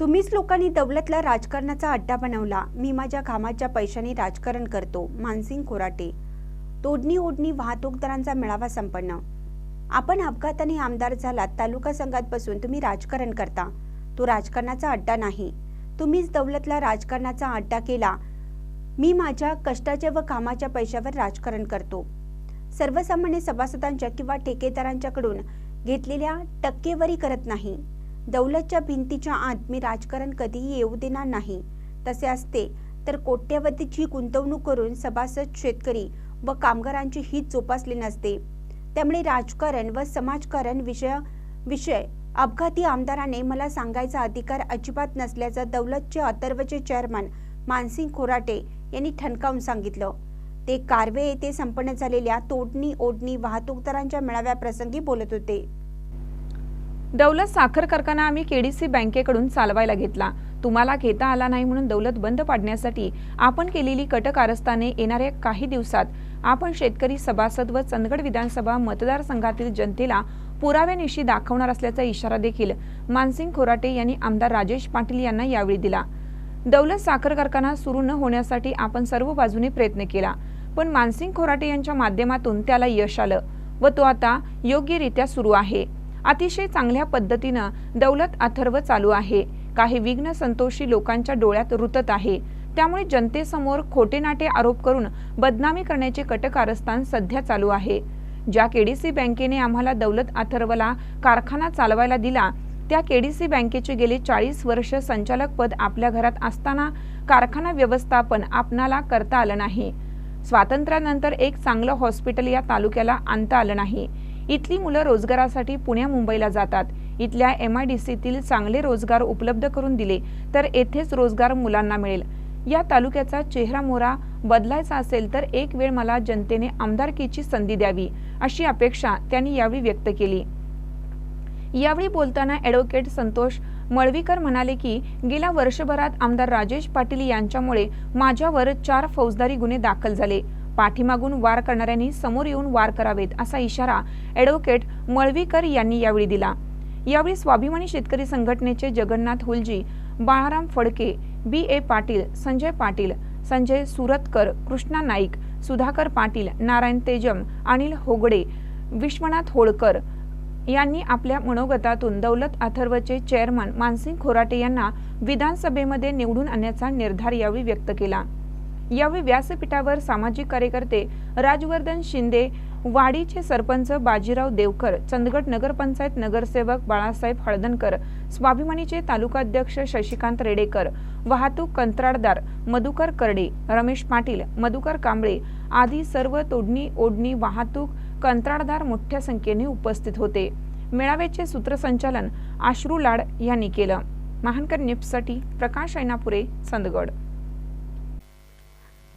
तुम्हीच लोकांनी दौलतला राजकारणाचा अड्डा बनवला. मी माझ्या कामाच्या पैशाने राजकारण करतो मानसिंग खोराटे. तोडणी ओढणी वाहतूकदारांचा मेळावा संपन्न. आपण अपघाताने आमदार झालात तालुका संघात बसून तुम्ही राजकारण करता. तो राजकारणाचा अड्डा नाही. तुम्हीच दौलतला राजकारणाचा अड्डा केला. मी माझ्या कष्टाच्या व कामाच्या पैशावर राजकारण करतो. सर्वसामान्य सभासदांच्या किंवा ठेकेदारांच्याकडून घेतलेल्या टक्केवारी करत नाही. दौलतच्या भिंतीच्या आत मी राजकारण कधीही येऊ देणार नाही. तसे असते तर कोट्यवधीची गुंतवणूक करून सभासद शेतकरी व कामगारांची हित जोपासले नसते. त्यामुळे राजकारण व समाजकारण विषय विषय अपघाती आमदाराने मला सांगायचा अधिकार अजिबात नसल्याचं दौलतचे अथर्वचे चेअरमन मानसिंग खोराटे यांनी ठणकावून सांगितलं. ते कारवे येथे संपन्न झालेल्या तोडणी ओढणी वाहतूकदारांच्या मेळाव्याप्रसंगी बोलत होते. दौलत साखर कारखाना आम्ही केडीसी बँकेकडून चालवायला घेतला. तुम्हाला घेता आला नाही म्हणून दौलत बंद पाडण्यासाठी आपण केलेली कट कारस्थाने येणाऱ्या काही दिवसात आपण शेतकरी सभासद व चंदगड विधानसभा मतदारसंघातील जनतेला पुराव्यानिशी दाखवणार असल्याचा इशारा देखील मानसिंग खोराटे यांनी आमदार राजेश पाटील यांना यावेळी दिला. दौलत साखर कारखाना सुरू न होण्यासाठी आपण सर्व बाजूने प्रयत्न केला पण मानसिंग खोराटे यांच्या माध्यमातून त्याला यश आलं व तो आता योग्यरित्या सुरू आहे. अतिशय चांगल्या पद्धतीनं दौलत अथर्व चालू आहे. काही विघ्न संतोषी लोकांच्या डोळ्यात रुतत आहे. त्यामुळे जनतेसमोर खोटे नाटे आरोप करून बदनामी करण्याचे कटकारस्थान सध्या चालू आहे. ज्या केडीसी बँकेने आम्हाला दौलत अथर्वला कारखाना चालवायला दिला त्या केडीसी बँकेचे गेले चाळीस वर्ष संचालक पद आपल्या घरात असताना कारखाना व्यवस्थापन आपणाला करता आलं नाही. स्वातंत्र्यानंतर एक चांगलं हॉस्पिटल या तालुक्याला आणता आलं नाही. इथली मुलं रोजगारासाठी पुण्या मुंबईला जातात. इथल्या एम आय डी सीतील चांगले रोजगार उपलब्ध करून दिले तर येथेच रोजगार मुलांना मिळेल. या तालुक्याचा चेहरा मोहरा बदलायचा असेल तर एक वेळ मला जनतेने आमदारकीची संधी द्यावी अशी अपेक्षा त्यांनी यावेळी व्यक्त केली. यावेळी बोलताना ॲडव्होकेट संतोष मळवीकर म्हणाले की गेल्या वर्षभरात आमदार राजेश पाटील यांच्यामुळे माझ्यावर चार फौजदारी गुन्हे दाखल झाले. पाठीमागून वार करणाऱ्यांनी समोर येऊन वार करावेत असा इशारा ॲडव्होकेट मळवीकर यांनी यावेळी दिला. यावेळी स्वाभिमानी शेतकरी संघटनेचे जगन्नाथ हुलजी बाळाराम फडके बी. ए. पाटील संजय पाटील संजय सुरतकर कृष्णा नाईक सुधाकर पाटील नारायण तेजम अनिल होगडे विश्वनाथ होळकर यांनी आपल्या मनोगतातून दौलत अथर्वचे चेअरमन मानसिंग खोराटे यांना विधानसभेमध्ये निवडून आणण्याचा निर्धार यावेळी व्यक्त केला. यावेळी व्यासपीठावर सामाजिक कार्यकर्ते राजवर्धन शिंदे वाडीचे सरपंच बाजीराव देवकर चंदगड नगरपंचायत नगरसेवक बाळासाहेब हळदणकर स्वाभिमानीचे तालुकाध्यक्ष शशिकांत रेडेकर वाहतूक कंत्राटदार मधुकर करडे रमेश पाटील मधुकर कांबळे आदी सर्व तोडणी ओढणी वाहतूक कंत्राटदार मोठ्या संख्येने उपस्थित होते. मेळाव्याचे सूत्रसंचालन आश्रू लाड यांनी केलं. महानकर न्यूजसाठी प्रकाश ऐनापुरे चंदगड.